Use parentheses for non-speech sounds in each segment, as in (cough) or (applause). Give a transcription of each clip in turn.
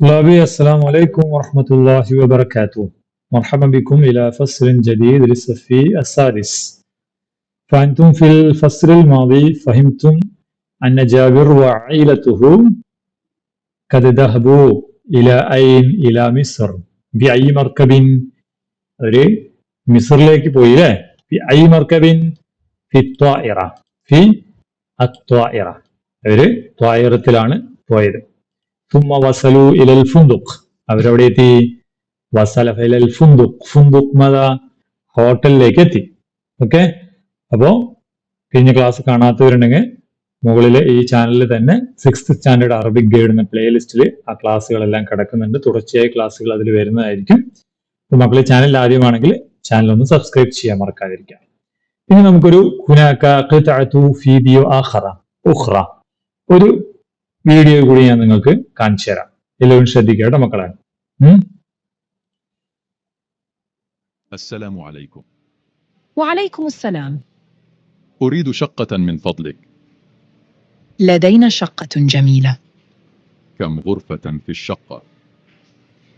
طلابي السلام عليكم ورحمة الله وبركاته مرحبا بكم إلى فصل جديد للصف السادس فأنتم في الفصل الماضي فهمتم أن جابر وعائلته قد ذهبوا إلى أين إلى مصر بأي مركب അവര് മിസറിലേക്ക് പോയില്ലേ ഫി ഐ മർക്കബിൻ ഫി ത്വാഇറ ഫി അത്വാഇറ അവര് ത്വായിറത്തിലാണ് പോയത് തുമ്മ വസലു ഇലൽ ഫുന്ദുഖ് അവരവിടെ എത്തി. വസല ഇലൽ ഫുന്ദുഖ് ഫുന്ദുഖ് മത ഹോട്ടലിലേക്ക് എത്തി. ഓക്കെ? അപ്പോൾ കഴിഞ്ഞ ക്ലാസ് കാണാത്തവരുണ്ടെങ്കിൽ മുകളിൽ ഈ ചാനലിൽ തന്നെ സിക്സ്ത് സ്റ്റാൻഡേർഡ് അറബിക് ഗൈഡ് എന്ന പ്ലേലിസ്റ്റിൽ ആ ക്ലാസ്സുകളെല്ലാം കിടക്കുന്നുണ്ട്. തുടർച്ചയായി ക്ലാസ്സുകൾ അതിൽ വരുന്നതായിരിക്കും. അപ്പോൾ മക്കളെ ചാനൽ ആദ്യമാണെങ്കിൽ ചാനൽ ഒന്ന് സബ്സ്ക്രൈബ് ചെയ്യാൻ മറക്കാതിരിക്കാം ഇനി നമുക്കൊരു ഒരു വീഡിയോ കൂടി ഞാൻ നിങ്ങൾക്ക് കാണിച്ചു തരാം എല്ലാവരും ശ്രദ്ധിക്കുക കേട്ടോ മക്കളെ ഉം? السلام عليكم وعليكم السلام أريد شقة من فضلك لدينا شقة جميلة كم غرفة في الشقة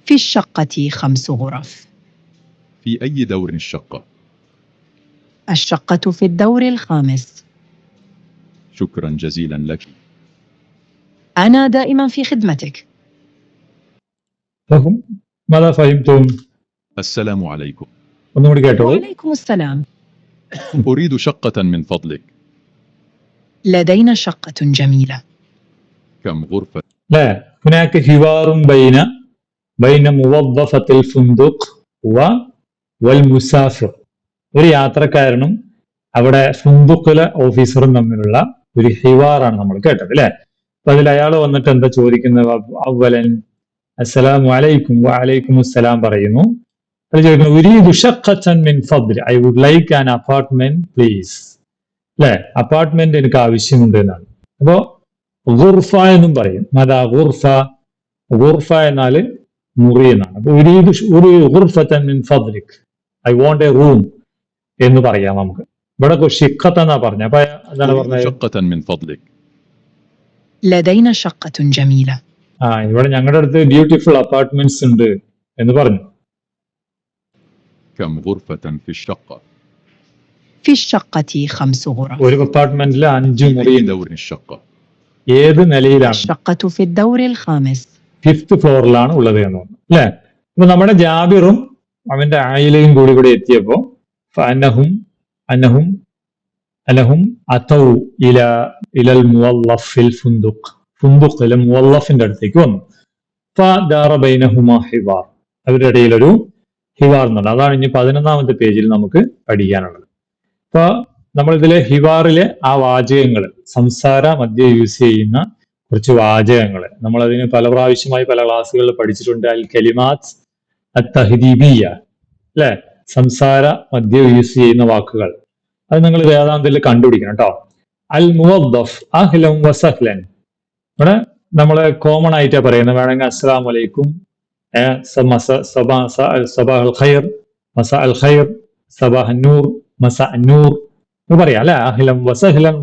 في الشقة خمس غرف في أي دور الشقة الشقة في الدور الخامس شكرا جزيلا لك أنا دائما في خدمتك ഫഹും മതാ ഫഹിംതും السلام عليكم ഒന്നുകൂടി കേട്ടോളൂ وعليكم السلام أريد شقة من فضلك لدينا شقة جميلة كم غرفة അല്ലേ هناك حوار بين بين موظفة الفندق و والمسافر ഒരു യാത്രക്കാരനും അവിടെ ഫുന്ദുക്കിലെ ഓഫീസറും തമ്മിലുള്ള ഒരു ഹിവാറാണ് നമ്മൾ കേട്ടത് അല്ലെ അപ്പൊ അതിൽ അയാൾ വന്നിട്ട് എന്താ ചോദിക്കുന്നത്? അവലൻ അസ്സലാം വലൈക്കും വലൈക്കും അസ്സലാം പറയുന്നു. അതിൽ ചോദിക്കുന്നു ഉരീദു ഷഖ്ഖത്തൻ മിൻ Fadl I would like an apartment please. അല്ലെ? അപ്പാർട്ട്മെന്റ് എനിക്ക് ആവശ്യമുണ്ട് എന്നാണ്. അപ്പോ ഗുർഫ എന്നും പറയും. അതാ ഗുർഫ ഗുർഫ എന്നാൽ മുറി എന്നാണ്. അപ്പൊ ഉരീദു ഗുർഫത്തൻ മിൻ ഫദ്ലിക് ഐ വോണ്ട് എ റൂം എന്ന് പറയാം നമുക്ക്. ഇവിടെ ഷിഖത്ത് എന്നാ പറഞ്ഞ? അപ്പൊ അതാണ് പറഞ്ഞത്. شقة من فضلك لدينا شقة جميلة ആ ഇവിടെ ഞങ്ങളുടെ അടുത്ത് ബ്യൂട്ടിഫുൾ അപ്പാർട്ട്മെന്റ്സ് ഉണ്ട് എന്ന് പറഞ്ഞു كم غرفة في الشقة في الشقة خمس غرف ഒരു അപ്പാർട്ട്മെന്റിൽ അഞ്ചു في മുറി أي دور الشقة ഏത് നിലയിലാണ് الشقة في الدور الخامس ഫിഫ്ത് ഫ്ലോറിലാണ് ഉള്ളത് എന്ന് പറഞ്ഞു അല്ലെ അപ്പൊ നമ്മുടെ ജാബിറും അവന്റെ ആയിലയും കൂടി കൂടി എത്തിയപ്പോ അനഹും അനഹും അനഹും അതൗ ഇല ഇലൽ മുവല്ലഫിൽ ഫുന്ദുഖ്. ഫുന്ദുഖിലെ മുവല്ലഫിന്റെ അടുത്തേക്ക് വന്നു. ഫദാറ ബൈനഹുമാ ഹിവാർ. അവരുടെ ഇടയിൽ ഒരു ഹിവാർ എന്നുണ്ട്. അതാണ് ഇനി പതിനൊന്നാമത്തെ പേജിൽ നമുക്ക് പഠിക്കാനുള്ളത്. അപ്പൊ നമ്മളിതിലെ ഹിവാറിലെ ആ വാചകങ്ങൾ സംസാര മധ്യ യൂസ് ചെയ്യുന്ന കുറച്ച് വാചകങ്ങൾ നമ്മൾ അതിന് പല പ്രാവശ്യമായി പല ക്ലാസ്സുകളിൽ പഠിച്ചിട്ടുണ്ട്. അൽ കലിമാത്ത് അത്തഹദീബിയ അല്ലെ? സംസാര മധ്യ യൂസ് ചെയ്യുന്ന വാക്കുകൾ. അത് നിങ്ങൾ വേദാന്തത്തിൽ കണ്ടുപിടിക്കണം കേട്ടോ അൽ അഹ്ലം വസഹ്ലൻ. ഇവിടെ നമ്മൾ കോമൺ ആയിട്ടാ പറയുന്നത്. വേണമെങ്കിൽ അസ്സാം വലൈക്കും ഖൈർ ഖൈർ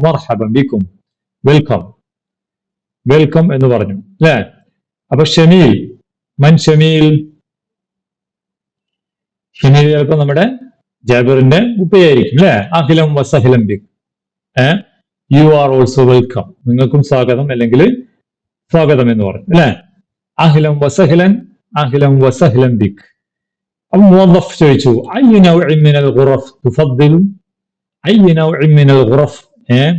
മർഹബൻ വെൽക്കം. വെൽക്കം എന്ന് പറഞ്ഞു അല്ലെ? അപ്പൊ ഷമീൽ മൻ ഷമീൽ. ഷമീൽ ചിലപ്പോ നമ്മുടെ ജാബിറിന്റെ ഉപ്പയായിരിക്കും അല്ലെ? അഖിലം വസഹിലം ബിക്. യു ആർ ഓൾസോ വെൽക്കം നിങ്ങൾക്കും സ്വാഗതം അല്ലെങ്കിൽ സ്വാഗതം എന്ന് പറഞ്ഞു അല്ലെ? അഖിലം വസഹിലൻ അഖിലം വസഹിലം ബിക്. അപ്പൊ മുവദ്ദഫ് ചോദിച്ചു അയ്യ നൗഇൻ മിനൽ ഗുറഫ് തുഫദ്ദിലു? അയ്യ നൗഇൻ മിനൽ ഗുറഫ്? ഏ?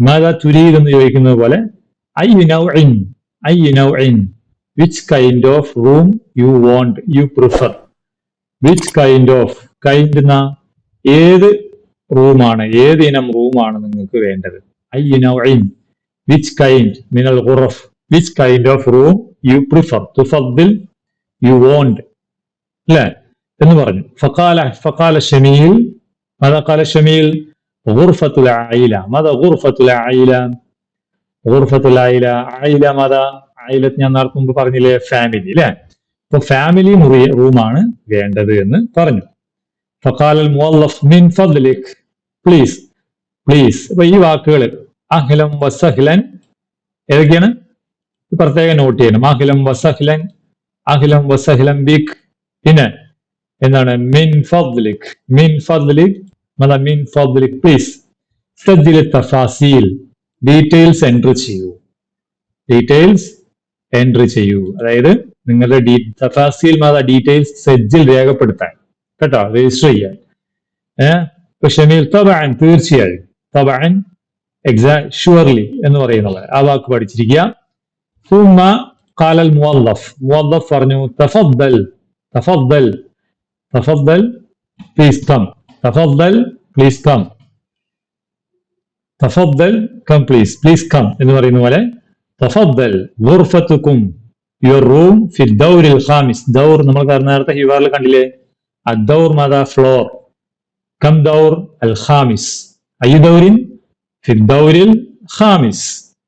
മാതാ തുരീദ് എന്ന് ചോദിക്കുന്നത് പോലെ അയ്യ നൗഇൻ അയ്യ നൗഇൻ which kind of room you want you prefer which kind of kind എന്ന ഏത് റൂമാണ് ഏത് ഇനം റൂമാണ് നിങ്ങൾക്ക് വേണ്ടത് അയ്യ നൗഇൻ വിച്ച് കൈൻഡ് മിനൽ ഗുറഫ് which kind of room you prefer തുഫദ്ദിൽ you want അല്ലേ എന്ന് പറഞ്ഞു ഫക്കാല ഫക്കാല ഷമീൽ ماذا قال شميل غرفة العائلة ماذا غرفة العائلة غرفة العائلة عائلة ماذا عائلة ഞാൻ നേരത്തെ മുമ്പ് പറഞ്ഞില്ലേ ഫാമിലി അല്ലെ അപ്പൊ ഫാമിലി മുറി റൂമാണ് വേണ്ടത് എന്ന് പറഞ്ഞു ഫക്കാൽ മുഅല്ലഫ് മിൻ ഫദ്ലിക് പ്ലീസ് പ്ലീസ് അപ്പൊ ഈ വാക്കുകൾ അഹ്ലം വസഹ്ലൻ ഏതൊക്കെയാണ്? പ്രത്യേകം നോട്ട് ചെയ്യണം. അഹ്ലം വസഹ്ലൻ അഹ്ലം വസഹ്ലം ബിക്. പിന്നെ എന്താണ്? മിൻ ഫദ്ലിക്. മിൻ ഫദ്ലിക് മിൻ ഫദ്ലിക്. പ്ലീസ് സജ്ജിൽ തഫാസീൽ. ഡീറ്റെയിൽസ് എൻട്രി ചെയ്യൂ. ഡീറ്റെയിൽസ് എൻട്രി ചെയ്യൂ. അതായത് നിങ്ങളുടെ തഫാസീൽ മാതാ ഡീറ്റെയിൽസ് സെജ്ജിൽ രേഖപ്പെടുത്താൻ. കേട്ടോ രജിസ്റ്റർ ചെയ്യാൻ ഏഹ് ഇപ്പൊ ഷമീൽ തബാൻ തീർച്ചയായും തബാൻ എക്സാ ഷുവർലി എന്ന് പറയുന്നത് ആ വാക്ക് പഠിച്ചിരിക്കുക ثم قال الموظف موظف പറഞ്ഞു تفضل تفضل تفضل please come تفضل please come تفضل come please please come എന്ന് പറയുന്ന പോലെ تفضل غرفتكم your room في الدور الخامس دور നമ്മൾ നേരത്തെ ഹിവാറിൽ കണ്ടില്ലേ الدور ماذا floor كم دور الخامس أي دور في الدور الخامس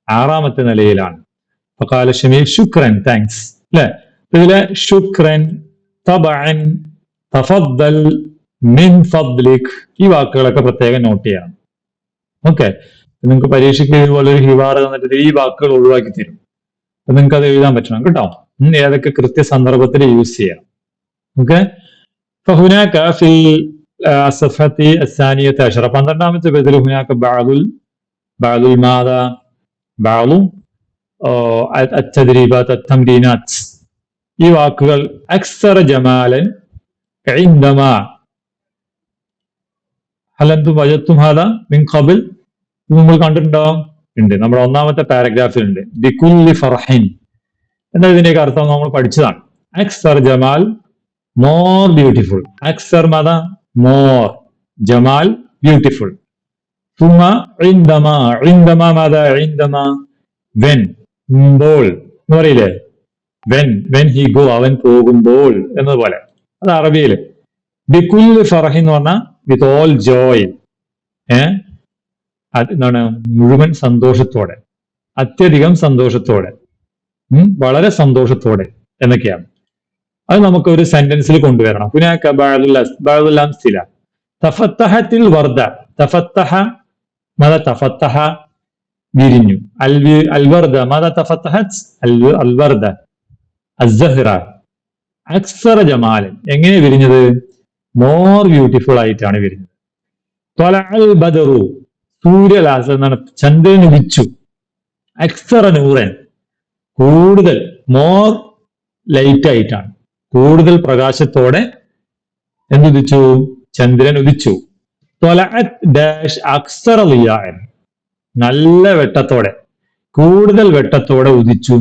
ആറാമത്തെ നിലയിലാണ് فقال شميل شكرا thanks لا ഇതിലെ شكرا طبعا تفضل من فضلك ഈ വാക്കുകളൊക്കെ പ്രത്യേകം നോട്ട് ചെയ്യണം ഓക്കെ നിങ്ങൾക്ക് പരീക്ഷയ്ക്ക് ഇതുപോലെ ഒരു ഹിവാറ് തന്നിട്ട് ഈ വാക്കുകൾ ഒഴിവാക്കി തരും അപ്പൊ നിങ്ങൾക്ക് അത് എഴുതാൻ പറ്റണം കേട്ടോ ഉം, ഏതൊക്കെ കൃത്യ സന്ദർഭത്തിൽ യൂസ് ചെയ്യണം ഓക്കെ فهناك في آه، الصفحة الثانية عشرة പന്ത്രണ്ടാമത്തെ പേജിൽ هناك بعض ال- بعض الماذا بعض آه، التدريبات التمرينات ഈ വാക്കുകൾ അക്സറ ജമാലൻ عندما هل أنتم وجدتم هذا من قبل ഇത് നമ്മൾ കണ്ടിട്ടുണ്ടോ ഉണ്ട് നമ്മുടെ ഒന്നാമത്തെ പാരഗ്രാഫിൽ ഉണ്ട് ബിക്കുല്ലി ഫർഹിൻ എന്താ ഇതിന്റെയൊക്കെ അർത്ഥം നമ്മൾ പഠിച്ചതാണ് അക്സർ ജമാൽ മോർ ബ്യൂട്ടിഫുൾ അക്സർ മത മോർ ജമാൽ ബ്യൂട്ടിഫുൾ അവൻ പോകുമ്പോൾ എന്നതുപോലെ അത് അറബിയിൽ ബിക്കുൽ ഫറഹി എന്ന് പറഞ്ഞാൽ വിത്ത് ഓൾ ജോയ് ഏ? എന്താണ്? മുഴുവൻ സന്തോഷത്തോടെ. അത്യധികം സന്തോഷത്തോടെ. വളരെ സന്തോഷത്തോടെ എന്നൊക്കെയാണ്. അത് നമുക്ക് ഒരു സെന്റൻസിൽ കൊണ്ടുവരണം. പിന്നെ അംസില. തഫത്തഹത്തിൽ വർദ. തഫത്തഹ മത തഫത്തഹ വിരിഞ്ഞു. അൽ വി- വർദ മത തഫത്തഹത് അൽ വ- അൽ വർദ. അസ്സഹ്റ. അക്സറ ജമാലൻ എങ്ങനെ വിരിഞ്ഞത്? മോർ ബ്യൂട്ടിഫുൾ ആയിട്ടാണ് വിരിഞ്ഞത്. ത്വലഅൽ ബദറു. സൂര്യലാസ എന്നാണ് ചന്ദ്രൻ ഉദിച്ചു അക്സറ നൂറൻ. കൂടുതൽ മോർ ലൈറ്റ് ആയിട്ടാണ്. കൂടുതൽ പ്രകാശത്തോടെ എന്തുദിച്ചു ചന്ദ്രൻ ഉദിച്ചു. നല്ല വെട്ടത്തോടെ കൂടുതൽ വെട്ടത്തോടെ ഉദിച്ചു.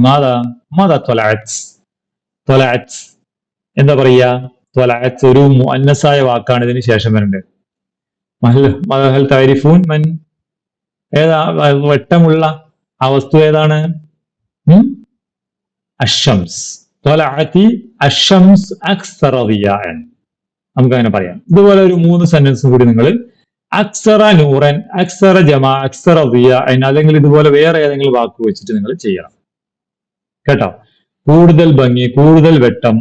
എന്താ പറയാ ഒരു മുഅന്നസായ വാക്കാണ് ഇതിന് ശേഷം വരേണ്ടത്. മൻ. ഏതാ വെട്ടമുള്ള ആ വസ്തു ഏതാണ്? അഷംസ്. നമുക്ക് അങ്ങനെ പറയാം. ഇതുപോലെ ഒരു മൂന്ന് സെന്റൻസും കൂടി നിങ്ങൾ അക്സറ നൂറൻ അക്സറ ജമ അക്സറ ദിയ അല്ലെങ്കിൽ ഇതുപോലെ വേറെ ഏതെങ്കിലും വാക്ക് വെച്ചിട്ട് നിങ്ങൾ ചെയ്യണം. കേട്ടോ? കൂടുതൽ ഭംഗി കൂടുതൽ വെട്ടം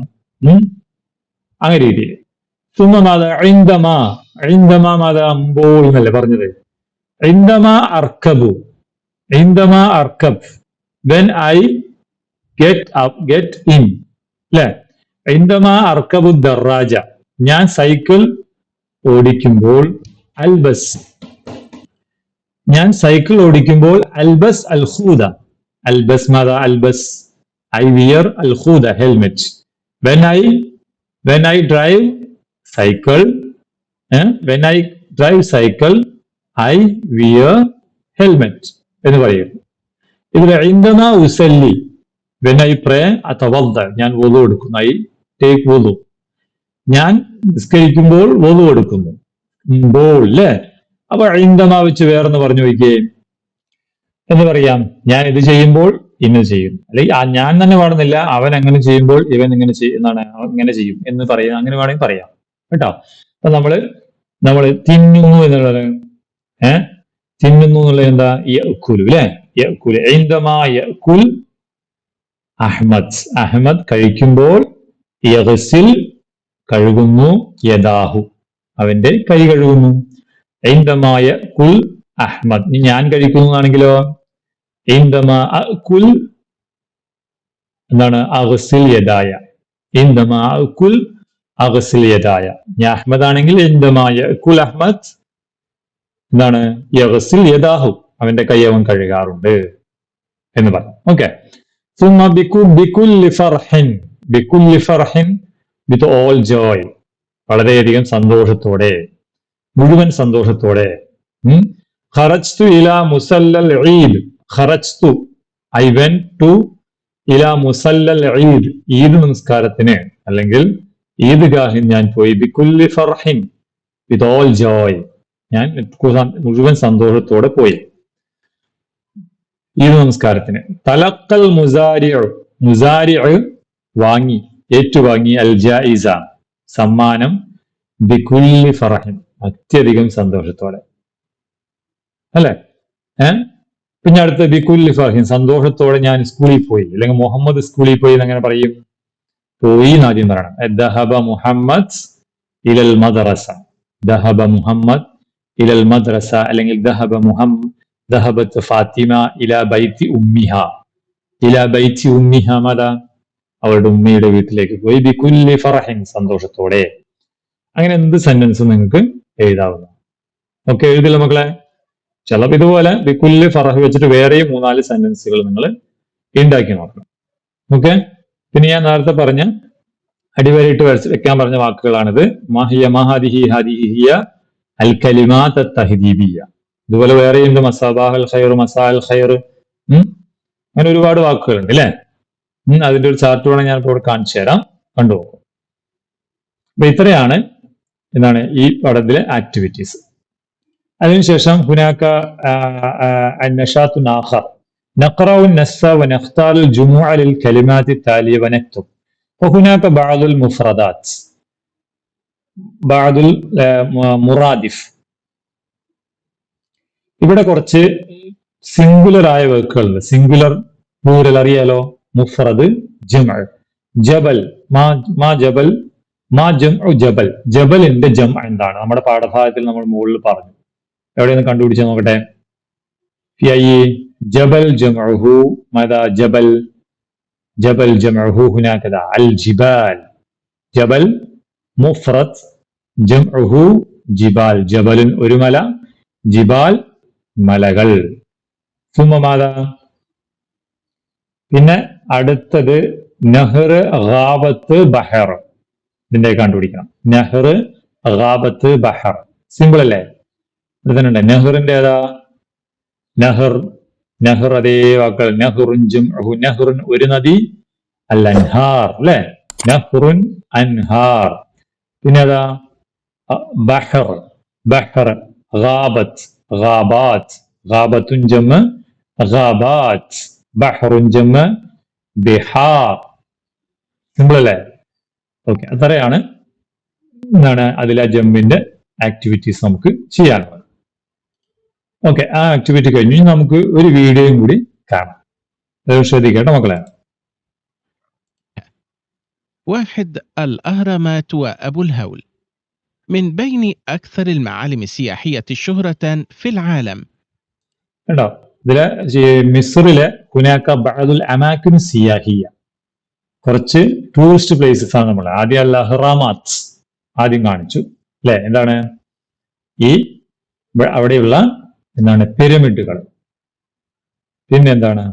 അങ്ങനെ രീതിയിൽ. സുമ മാത ഐന്ദമ ഐന്ദമ മാത അമ്പോൾ എന്നല്ലേ പറഞ്ഞത്? ഐന്ദമ അർക്കബു ഐന്ദമ അർക്കബ് when I get up get in അല്ലെ ഐന്തമ അർക്കബു ദറാജ ഞാൻ സൈക്കിൾ ഓടിക്കുമ്പോൾ അൽബസ്. ഞാൻ സൈക്കിൾ ഓടിക്കുമ്പോൾ അൽബസ് അൽഹൂദ അൽബസ് മത അൽബസ്. I wear അൽഹൂദ helmet when I when I drive cycle when I drive cycle I wear helmet എന്ന് പറയുന്നു ഇതിൽ ഐന്ദമ ഉസല്ലി വെൻ ഐ പ്രേ അതവദ്ദ ഞാൻ വധു എടുക്കുന്നു. ഐ ടേക്ക് വധു ഞാൻ നിസ്കരിക്കുമ്പോൾ വധു എടുക്കുന്നു. ബോൾ അല്ലേ അപ്പൊ ഇന്ദമ വെച്ച് വേറെന്ന് പറഞ്ഞു നോക്കിയേ. എന്ന് പറയാം. ഞാൻ ഇത് ചെയ്യുമ്പോൾ ഇന്ന് ചെയ്യും. അല്ലെങ്കിൽ ആ ഞാൻ തന്നെ പാടുന്നില്ല അവൻ അങ്ങനെ ചെയ്യുമ്പോൾ ഇവൻ ഇങ്ങനെ ചെയ്യും എന്നാണ് ഇങ്ങനെ ചെയ്യും എന്ന് പറയാം അങ്ങനെ വേണമെങ്കിൽ പറയാം. കേട്ടോ? അപ്പൊ നമ്മൾ നമ്മൾ തിന്നുന്നു എന്നുള്ളത് ഏഹ് തിന്നുന്നു എന്നുള്ളത് എന്താ? യഅ്കുലു അല്ലെ യഅ്കുലു ഇൻദമാ യഅ്കുൽ അഹ്മദ്. അഹ്മദ് കഴിക്കുമ്പോൾ യഹസിൽ കഴുകുന്നു യദാഹു. അവന്റെ കൈ കഴുകുന്നു. ഐന്ദമായ കുൽ അഹ്മദ്. ഞാൻ ഞാൻ കഴിക്കുന്നതാണെങ്കിലോ? ഐന്ദമാ കുൽ എന്താണ്? അഹസിൽ യദായ. ഇന്ദമാ കുൽ അഹസിൽ യദായ. ഞാൻ അഹ്മദ് ആണെങ്കിൽ ഇന്ദമാ കുൽ അഹ്മദ് എന്താണ്? യഹസിൽ യദാഹു. അവന്റെ കൈ അവൻ കഴുകാറുണ്ട് എന്ന് പറഞ്ഞു ഓക്കെ. സുമ ബിക്കു ബിക്കുല്ലി ഫർഹിൻ ബിക്കുല്ലി ഫർഹിൻ വിത്ത് ഓൾ ജോയ് വളരെയധികം സന്തോഷത്തോടെ മുഴുവൻ സന്തോഷത്തോടെ. ഖറജ്തു ഇല മുസല്ലൽ ഈദ്. ഖറജ്തു ഐ വെന്റ് ടു ഇല മുസല്ലൽ ഈദ് ഈദ് നമസ്കാരത്തിന്. അല്ലെങ്കിൽ ഈദ് ഈദ്ഗാഹിൽ ഞാൻ പോയി ബികുല്ലി ഫർഹിൻ വിത്ത് ഓൾ ജോയ് ഞാൻ മുഴുവൻ സന്തോഷത്തോടെ പോയി. ഈദ് നമസ്കാരത്തിന് തലക്കൽ മുസാരി മുസാരി വാങ്ങി ഏറ്റുവാങ്ങി അൽ ജായിസ. സമ്മാനം ബിഖുല്ലി ഫറഹിൻ. അത്യധികം സന്തോഷത്തോടെ. അല്ലെ? ഏഹ് പിന്നെ അടുത്ത ബിഖുല്ലി ഫറഹിൻ. സന്തോഷത്തോടെ ഞാൻ സ്കൂളിൽ പോയി. അല്ലെങ്കിൽ മുഹമ്മദ് സ്കൂളിൽ പോയി എന്ന് എങ്ങനെ പറയും. പോയി എന്നാദ്യം പറയണം. ദഹബ മുഹമ്മദ് ഇലൽ മദ്രസ. ദഹബ മുഹമ്മദ് ഇലൽ മദ്രസ. അല്ലെങ്കിൽ ദഹബ മുഹമ്മദ് ദഹബത്ത് ഫാത്തിമ ഇല ബൈത്തി ഉമ്മിഹ. ഇല ബൈത്തി ഉമ്മിഹ മല അവളുടെ ഉമ്മയുടെ വീട്ടിലേക്ക് പോയി ബിക്കുല്ലി ഫറഹിൻ സന്തോഷത്തോടെ. അങ്ങനെ എന്ത് സെന്റൻസ് നിങ്ങൾക്ക് എഴുതാവുന്ന? ഓക്കെ എഴുതില്ല മക്കളെ? ചിലപ്പോൾ ഇതുപോലെ ബിക്കുല്ലി ഫറഹ് വെച്ചിട്ട് വേറെയും മൂന്നാൽ സെന്റൻസുകൾ നിങ്ങൾ ഉണ്ടാക്കി നോക്കണം. ഓക്കെ? പിന്നെ ഞാൻ നേരത്തെ പറഞ്ഞ അടിവരയിട്ട് വരച്ച് വെക്കാൻ പറഞ്ഞ വാക്കുകളാണിത്. മഹിയ മഹാദിഹി ഹദിഹിയ അൽ കലിമാ തഹദീബിയ. ഇതുപോലെ വേറെയുണ്ട് മസാബാഹൽ ഖൈർ മസാൽ ഖൈർ ഉം അങ്ങനെ ഒരുപാട് വാക്കുകളുണ്ട് അല്ലേ ഉം അതിന്റെ ഒരു ചാർട്ട് വേണം ഞാൻ ഇപ്പോൾ ഇവിടെ കാണിച്ചു തരാം കണ്ടുപോകും അപ്പൊ ഇത്രയാണ് എന്താണ് ഈ പടത്തിലെ ആക്ടിവിറ്റീസ് അതിനുശേഷം ഹുനാക്ക النشاط آخر نقرأ النص ونختار الجموع للكلمات التالية ونكتب وهناك بعض المفردات بعض المرادف ഇവിടെ കുറച്ച് സിംഗുലർ ആയ വാക്കുകളുണ്ട് സിംഗുലർ പ്ലൂരൽ അറിയാലോ? മുഫറദ് ജമൽ ജബൽ മാ ജബൽ മാ ജം ജബൽ ജബലിന്റെ ജം എന്താണ്? നമ്മുടെ പാഠഭാഗത്തിൽ നമ്മൾ മുകളിൽ പറഞ്ഞു. എവിടെയെന്ന് കണ്ടുപിടിച്ചാൽ നോക്കട്ടെ? ജബൽ ജമഹു മത ജബൽ ജബൽ ജമഹു ഹുനാക്കത അൽ ജിബാൽ ജബൽ മുഫ്രത് ജംഹു ജിബാൽ ജബലിൻ ഒരു മല ജിബാൽ മലകൾ. സുമമാത പിന്നെ അടുത്തത് നെഹ്റ് റാബത്ത് ബഹർ. ഇതിന്റെ കണ്ടുപിടിക്കണം. നെഹ്റ് റാബത്ത് ബഹർ. സിമ്പിൾ അല്ലേ? ഇതന്നെ നെഹ്റിന്റെ ഏതാ? നെഹർ. നെഹർ അതേ വാക്കൾ നെഹ്റുഞ്ചും നെഹ്റുൻ ഒരു നദി അല്ല അൻഹാർ. അല്ലെ? നെഹ്റുൻ അൻഹാർ. പിന്നെ ഏതാ? ബഹർ. ബഹർ. റാബത്ത് ഗാബാത്ത് ഗാബത്തുൻ ജമ്മ് ഗാബാത്ത് ബഹറുൻ ജമ്മ് ബിഹാർ സിമ്പിൾ അല്ലേ ഓക്കെ അത്രയാണ് എന്താണ് അതിലെ ജമ്മിന്റെ ആക്ടിവിറ്റീസ് നമുക്ക് ചെയ്യാനുള്ളത് ഓക്കെ ആ ആക്ടിവിറ്റി കഴിഞ്ഞ് ഇനി നമുക്ക് ഒരു വീഡിയോയും കൂടി കാണാം അത് ശ്രദ്ധിക്കട്ടെ മക്കളെ واحد الأهرامات وأبو الهول من بين أكثر المعالم السياحية شهرة في العالم കേട്ടോ ഇതിലെ ഈ മിസ്റിലെ ഹുനാക്ക ബഅദുൽ അമാക്കിൻ സിയാഹിയ കുറച്ച് ടൂറിസ്റ്റ് പ്ലേസസ് ആണ് നമ്മൾ ആദ്യം അൽ അഹ്റാമാത്ത് ആദ്യം കാണിച്ചു അല്ലെ എന്താണ് ഈ ഇവ- അവിടെയുള്ള എന്താണ് പിരമിഡുകൾ പിന്നെ എന്താണ്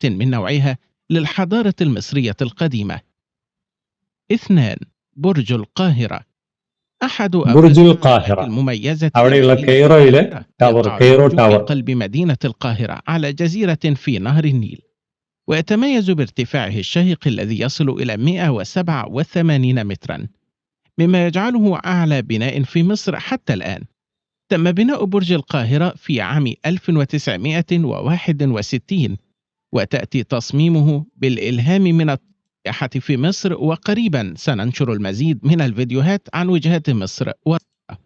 من نوعها للحضارة المصرية القديمة. اثنان برج القاهرة. أحد برج القاهرة. المميزة في تاور تاور قلب مدينة القاهرة على جزيرة في نهر النيل. ويتميز بارتفاعه الشهيق الذي يصل إلى 187 مترا. مما يجعله أعلى بناء في مصر حتى الآن. تم بناء برج القاهرة في عام 1961 وتأتي تصميمه بالإلهام من السياحة في مصر وقريبا سننشر المزيد من الفيديوهات عن وجهات مصر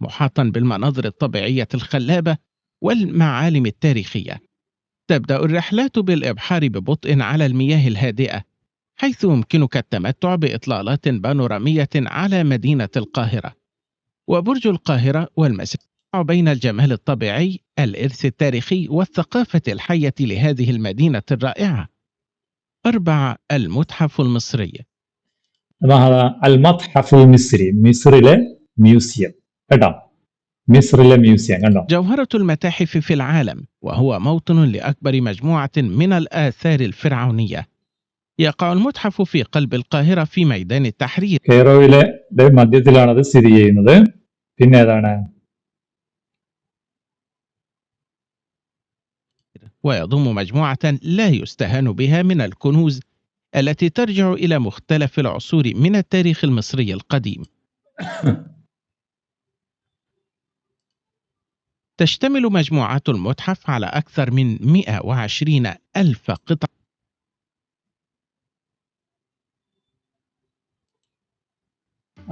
محاطا بالمناظر الطبيعية الخلابة والمعالم التاريخية. تبدأ الرحلات بالإبحار ببطء على المياه الهادئة حيث يمكنك التمتع بإطلالات بانورامية على مدينة القاهرة. وبرج القاهرة والمسجد بين الجمال الطبيعي، الإرث التاريخي والثقافة الحية لهذه المدينة الرائعة. أربعة المتحف المصري അതാണ് അൽ മത്ഹഫുൽ മിസ്രി മിസ്രിലെ മ്യൂസിയം കേട്ടോ മിസ്രിലെ മ്യൂസിയം കണ്ടോ جوهرة المتاحف في العالم وهو موطن لأكبر مجموعة من الآثار الفرعونية. يقع المتحف في قلب القاهرة في ميدان التحرير കെയ്റോയിലെ ടെ മധ്യത്തിലാണ് അത് സ്ഥിതി ചെയ്യുന്നത് പിന്നെ ഏതാണ് ويضم مجموعة لا يستهان بها من الكنوز التي ترجع إلى مختلف العصور من التاريخ المصري القديم. (laughs) تشتمل مجموعات المتحف على أكثر من 120 ألف قطعة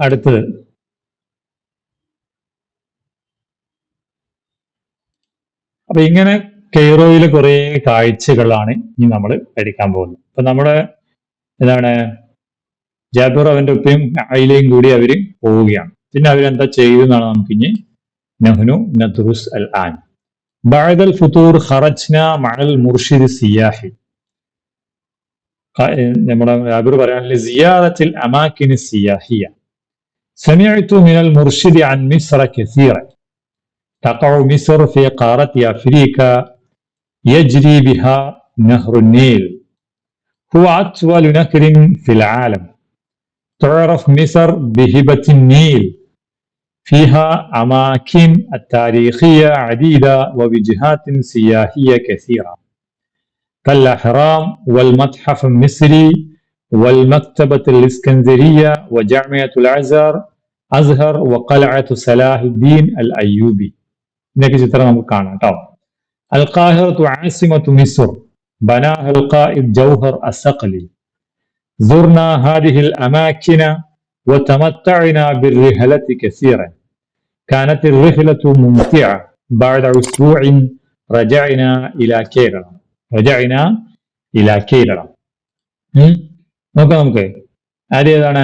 അടുത്തത് അപ്പൊ ഇങ്ങനെ കെയ്റോയിലെ കുറെ കാഴ്ചകളാണ് ഇനി നമ്മൾ പഠിക്കാൻ പോകുന്നത് അപ്പൊ നമ്മുടെ എന്താണ് ജാബിർ അവന്റെ ഉപ്പയും അയിലയും കൂടി അവര് പോവുകയാണ് പിന്നെ അവരെന്താ ചെയ്യുന്നതാണ് നമുക്ക് ഇനി നഹ്നു നദ്റുസ് അൽ ആൻ بعد الفطور خرجنا مع المرشد السياحي ക- ഏർ നമ്മുടെ ജാബിർ പറയാനുള്ള സിയാറത്തിൽ അമാക്കിൻ സിയാഹിയ سمعت من المرشد عن مصر كثيرا تقع مصر في قارة أفريقيا يجري بها نهر النيل. هو أطول نهر في العالم. تعرف مصر بهبة النيل. فيها أماكن تاريخية عديدة ووجهات سياحية كثيرة. كالأهرام والمتحف المصري والمكتبة الإسكندرية وجامعة الأزهر أزهر وقلعة صلاح الدين الأيوبي. نكجي ترى طبعا. القاهرة عاصمة مصر بناها القائد جوهر الثقلي زرنا هذه الأماكن وتمتعنا بالرحلة كثيرا كانت الرحلة ممتعة بعد أسبوع رجعنا إلى كيرلا رجعنا إلى كيرلا ഉം. നോക്കാം നമുക്ക് ആദ്യം ഏതാണ്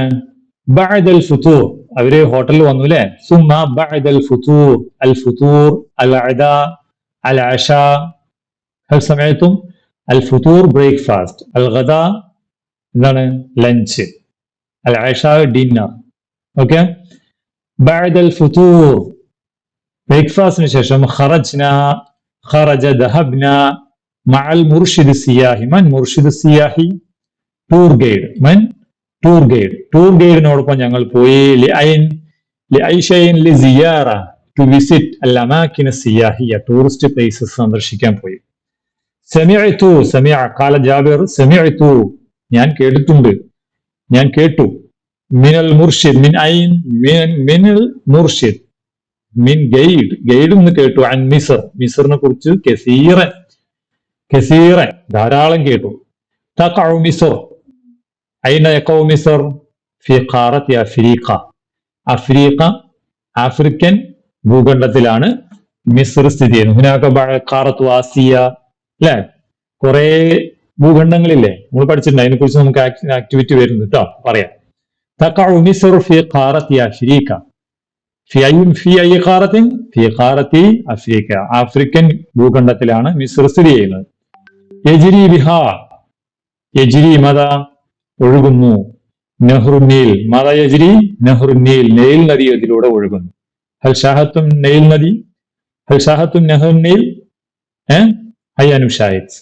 ബഅദൽ ഫുതൂർ അവര് ഹോട്ടലിൽ വന്നു അല്ലെ സുമ്മ ബഅദൽ ഫുതൂർ അൽ ഫുതൂർ അൽ അദ അൽ അഷ ഹൽ സമയത്തും അൽ ഫുതൂർ ബ്രേക്ക്ഫാസ്റ്റ് അൽ ഗദ എന്താണ് ലഞ്ച് അൽ അഷ ഡിന്നർ ഓക്കെ ബഅദൽ ഫുതൂർ ബ്രേക്ക്ഫാസ്റ്റിന് ശേഷം ഖറജ്ന ഖറജ ദഹബ്ന മഅൽ മുർഷിദ് സിയാഹി മൻ മുർഷിദ് സിയാഹി ടൂർ ഗൈഡ് മൻ ടൂർ ഗൈഡ് ടൂർ ഗൈഡിനോടൊപ്പം ഞങ്ങൾ പോയി. ലിഐൻ ലിഐഷൈൻ ലിസിയാറ ടു വിസിറ്റ് അൽ സിയാഹിയ ടൂറിസ്റ്റ് പ്ലേസസ് സന്ദർശിക്കാൻ പോയി. സെമിയത്തു സെമിയ കാല ജാബിർ സെമിയത്തു ഞാൻ കേട്ടിട്ടുണ്ട്. ഞാൻ കേട്ടു. മിനൽ മുർഷിദ് മിൻ ഐൻ മിനൽ മുർഷിദ്. മിൻ ഗൈഡ് ഗൈഡ് എന്ന് കേട്ടു. അൻ മിസർ മിസറിനെ കുറിച്ച് കസീറ കസീറ ധാരാളം കേട്ടു. തക്കൗ മിസർ ഐന മിസർ ഫി ഖാറത്ത് അഫ്രീഖ ആഫ്രിക്കൻ ഭൂഖണ്ഡത്തിലാണ് മിസ്ർ സ്ഥിതി ചെയ്യുന്നത്. ഹുനാക്ക കാറത്തു ആസിയ അല്ലെ? കുറെ ഭൂഖണ്ഡങ്ങളില്ലേ? നമ്മൾ പഠിച്ചിട്ടുണ്ട്. അതിനെ കുറിച്ച് നമുക്ക് ആക്ടിവിറ്റി വരുന്നു കേട്ടോ പറയാം. തക്കാ മിസ്ർ ഫി ഖാറത്ത് അഫ്രീക്ക. അഫ്രീക്ക. ആഫ്രിക്കൻ ഭൂഖണ്ഡത്തിലാണ് മിസ്ർ സ്ഥിതി ചെയ്യുന്നത്. യജിരി ബിഹ. യജിരി മത ഒഴുകുന്നു. നെഹ്റുനീൽ. മത യജിരി നെഹ്റുനീൽ. നെയിൽ നദി അതിലൂടെ ഒഴുകുന്നു. ഹൽ ഷാഹത്തും നെയിൽ നദി ഹൽ ഷാഹത്തും നെഹ്റുനീൽ ഏഹ് ഹയ്യാനു ഷാഹിദ്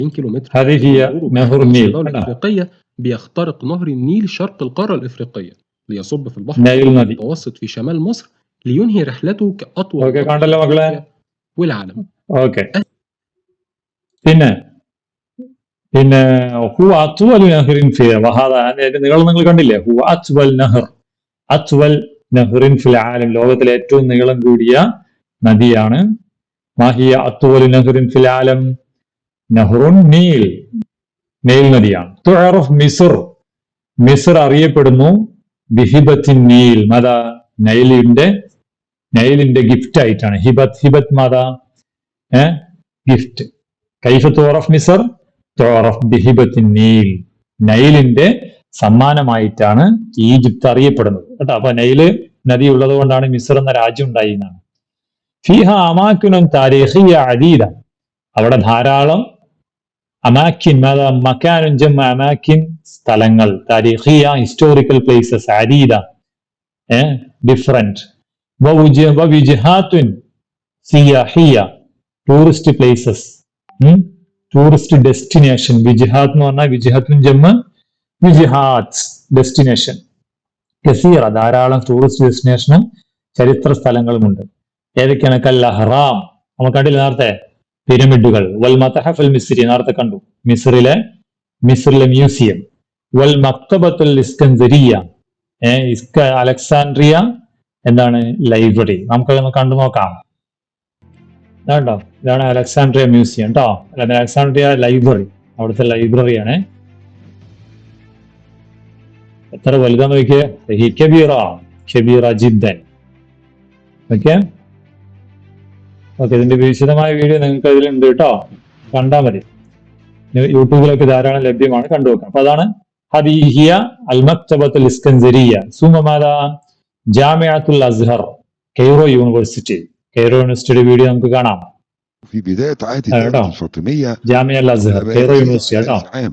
20 كيلومتر هذه هي غروب نهر خط النيل الدولة الإفريقية بيخترق نهر النيل شرق القارة الإفريقية ليصب في البحر നെയിൽ നദി المتوسط في شمال مصر لينهي رحلته كأطول ഓക്കെ بحر في കണ്ടല്ലോ മക്കളെ أفريقيا والعالم ഓക്കെ പിന്നെ പിന്നെ ഹു അത്വൽ നഹറിൻ ഫിൽ വഹാദ അതിന്റെ നീളം നിങ്ങൾ കണ്ടില്ലേ ഹു അത്വൽ നഹർ അത്വൽ നഹറിൻ ഫിൽ ആലം ലോകത്തിലെ ഏറ്റവും നീളം കൂടിയ നദിയാണ്. മാഹിയ അത്വൽ നഹ്റിൻ ഫിൽ ആലം നഹറുൻ നീൽ നെയിൽ നദിയാണ്. തുഅറഫ് മിസ്ർ. മിസ്ർ അറിയപ്പെടുന്നു ബിഹിബത്തിൻ നീൽ മത നൈലിന്റെ നൈലിന്റെ ഗിഫ്റ്റ് ആയിട്ടാണ്. ഹിബത്ത് ഹിബത്ത് മത ഗിഫ്റ്റ് കൈഫ തോറഫ് മിസർ? തോറഫ് ബിഹിബത്തിൻ നീൽ നൈലിന്റെ സമ്മാനമായിട്ടാണ് ഈജിപ്ത് അറിയപ്പെടുന്നത്. കേട്ടോ അപ്പൊ നൈൽ നദി ഉള്ളത് കൊണ്ടാണ് മിസർ എന്ന രാജ്യം ഉണ്ടായി എന്നാണ് ഫിഹ അമാക്കിനും താരേഹിയ അദീദ അവിടെ ധാരാളം അമാക്കിൻ മക്കാനുജം അമാക്കിൻ സ്ഥലങ്ങൾ. താരീഖിയ ഹിസ്റ്റോറിക്കൽ പ്ലേസസ് അദീദ ഡിഫറെന്റ് വിജിഹാത്തുൻ സിയാഹിയ ടൂറിസ്റ്റ് പ്ലേസസ് ടൂറിസ്റ്റ് ഡെസ്റ്റിനേഷൻ വിജിഹാത്ത് എന്ന് പറഞ്ഞാൽ വിജിഹാത്തുൻ ജമ്മ വിജിഹാത്ത് ഡെസ്റ്റിനേഷൻ. കസീറ ധാരാളം ടൂറിസ്റ്റ് ഡെസ്റ്റിനേഷനും ചരിത്ര സ്ഥലങ്ങളുമുണ്ട്. ഏതൊക്കെയാണ്? കല്ലഹറാം നമ്മൾ കണ്ടില്ല നേരത്തെ? പിരമിഡുകൾ വൽ മതഹഫൽ മിസ്രി. നേരത്തെ കണ്ടു. മിസ്രിലെ മിസ്രിലെ മ്യൂസിയം. വൽ മക്തബത്തുൽ ഇസ്കന്ദരിയ. ഏ ഇസ്ക അലക്സാൻഡ്രിയ എന്താണ്? ലൈബ്രറി. നമുക്കതൊന്ന് കണ്ടു നോക്കാം. ഇതാണ്ടോ ഇതാണ് അലക്സാൻഡ്രിയ മ്യൂസിയം. കേട്ടോ അലക്സാൻഡ്രിയ ലൈബ്രറി. അവിടുത്തെ ലൈബ്രറിയാണ് എത്ര വലുതാന്ന് നോക്കിയേ ഹി കബീറ കബീറ ജിദ്ദൻ ഓക്കെ ഓക്കെ ഇതിന്റെ വിശദമായ വീഡിയോ നിങ്ങൾക്ക് ഇതിലുണ്ട് കേട്ടോ കണ്ടാൽ മതി യൂ- യൂട്യൂബിലൊക്കെ ധാരാളം ലഭ്യമാണ് കണ്ടുവെക്കാം അപ്പൊ അതാണ് ഹദീഹിയ അൽ മക്തബത്തുൽ ഇസ്കൻസരിയ സുമമാല ജാമിഅത്തുൽ അസ്ഹർ കെയ്റോ യൂണിവേഴ്സിറ്റി കെയ്റോ യൂണിവേഴ്സിറ്റിയുടെ വീഡിയോ നമുക്ക് കാണാം في بداية عهد أيوة. الدولة الفاطمية ജാമിയ അൽ അസ്ഹർ കെയ്റോ യൂണിവേഴ്സിറ്റി കേട്ടോ عام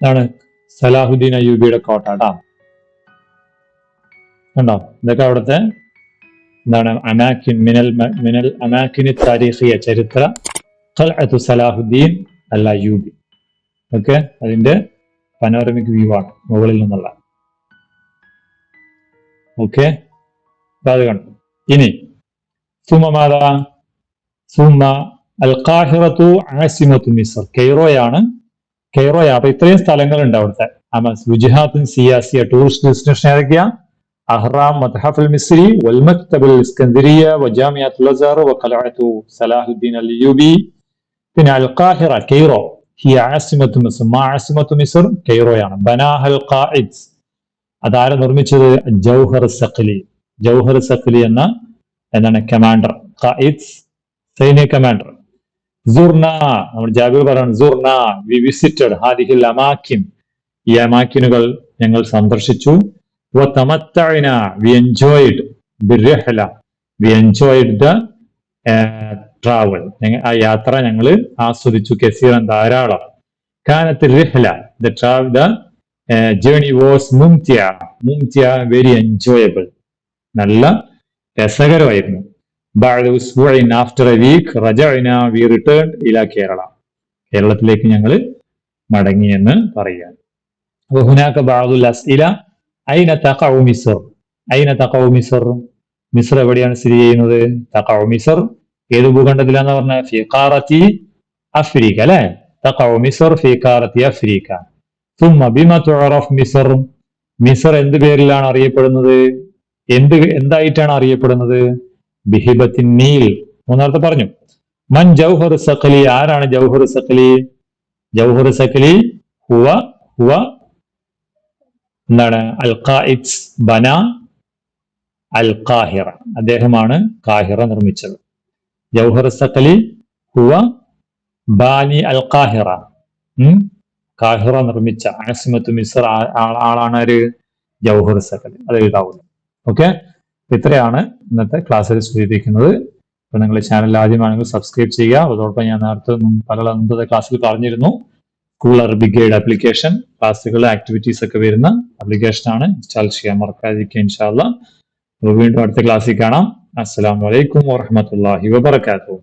ഇതാണ് സലാഹുദ്ദീൻ അയ്യൂബിയുടെ കോട്ട കേട്ടോ കണ്ടോ? ഇതൊക്കെ അവിടുത്തെ എന്താണ്? അനാഖിൻ മിനൽ മിനൽ അമാക്കിന് താരീഖിയ ചരിത്ര സലാഹുദ്ദീൻ അൽ അയ്യൂബി ഓക്കെ? അതിന്റെ പനോരമിക് വ്യൂ ആണ് മുകളിൽ നിന്നുള്ള. ഓക്കെ? അത് കണ്ടു. ഇനി സുമമാത സുമ അൽ കാഹിറത്തു ആസിമത്തു മിസർ. കെയ്റോയാണ് കെയ്റോയാണ് അപ്പൊ ഇത്രയും സ്ഥലങ്ങളുണ്ട് അവിടുത്തെ. വിജിഹാത്തുൻ സിയാസിയ ടൂറിസ്റ്റ് ഡെസ്റ്റിനേഷൻ ഏതൊക്കെയാ? അഹ്റാം മദ്ഹഫുൽ മിസ്രി വൽ മക്തബ് ഇസ്കന്ദരിയ വജാമിയാത്തുൽ അസ്ഹർ വഖലഅത്തു സലാഹുദ്ദീൻ അൽ യൂബി പിന്നെ അൽ ഖാഹിറ കെയ്റോ ഹി ആസിമത്തു മിസർ മാ ആസിമത്തു മിസർ കെയ്റോയാണ് ബനാഹൽ ഖായിദ് അതാരെ നിർമ്മിച്ചത്? ജൗഹർ സഖലി. ജൗഹർ സഖലി എന്ന എന്താണ് കമാൻഡർ ഖായിദ് സൈനിക കമാൻഡർ ഈ അമാക്കിനുകൾ ഞങ്ങൾ സന്ദർശിച്ചു. ട്രാവൽ ആ യാത്ര ഞങ്ങൾ ആസ്വദിച്ചു. കസീറൻ ധാരാളം. കാനത്ത് Rihla the travel the journey was മുംത്യ. മുംത്യ വെരി എൻജോയബിൾ നല്ല രസകരമായിരുന്നു. ബാഴ് ഉസ്ബുഇൻ ആഫ്റ്റർ എ വീക്ക് റജഅന വി റിട്ടേൺ ഇല കേരള കേരളത്തിലേക്ക് ഞങ്ങൾ മടങ്ങിയെന്ന് പറയുകയാണ് അപ്പൊ ഹുനാക്ക ബാദുൽ അസ്ഇല ഐന തഖഉ മിസർ? ഐന തഖഉ മിസർ? മിസർ എവിടെയാണ് സ്ഥിതി ചെയ്യുന്നത്? തഖഉ മിസർ? ഏത് ഭൂഖണ്ഡത്തിലാന്ന് പറഞ്ഞ? ഫിക്കാറത്തി അഫ്രീഖ അല്ലെ? തഖഉ മിസ്ർ ഫി ഖാറത്തി അഫ്രിക്ക. ثم ബിമ തുഅറഫ് മിസ്ർ? മിസ്ർ എന്ത് പേരിലാണ് അറിയപ്പെടുന്നത്? എന്ത് എന്തായിട്ടാണ് അറിയപ്പെടുന്നത്? ബിഹിബത്തിൻ നീൽ മൂന്നാമത്തെ പറഞ്ഞു. മൻ ജൗഹർ സഖലി ആരാണ് ജൗഹർ സഖലി? ജൗഹർ സഖലി ഹുവ ഹുവ എന്താണ്? അൽ ഖായിദ് ബന അൽ ഖാഹിറ അദ്ദേഹമാണ് കാഹിറ നിർമ്മിച്ചത്. ജൗഹർ സഖലി ഹുവ ബാനി അൽ ഖാഹിറ കാഹിറ നിർമ്മിച്ച. ആസിമത്ത് മിസർ ആളാണ് ഒരു ജൗഹർ സഖലി. അത് എഴുതാവുന്നത് ഓക്കെ? ഇത്രയാണ് ഇന്നത്തെ ക്ലാസ്സിൽ സൂചിപ്പിക്കുന്നത് അപ്പൊ നിങ്ങൾ ചാനൽ ആദ്യമാണെങ്കിൽ സബ്സ്ക്രൈബ് ചെയ്യുക. അതോടൊപ്പം ഞാൻ നേരത്തെ പല മുമ്പത്തെ ക്ലാസ്സിൽ പറഞ്ഞിരുന്നു. സ്കൂൾ അറബിക് ഗൈഡ് ആപ്ലിക്കേഷൻ ക്ലാസ്സുകൾ ആക്ടിവിറ്റീസ് ഒക്കെ വരുന്ന ആപ്ലിക്കേഷൻ ആണ്. ഇൻസ്റ്റാൾ ചെയ്യാൻ മറക്കാതിരിക്കുക ഇൻഷാല്ല വീണ്ടും അടുത്ത ക്ലാസ്സിൽ കാണാം. അസ്സാം വലൈക്കും വാഹമത്തല്ലാഹി വബർക്കാത്തു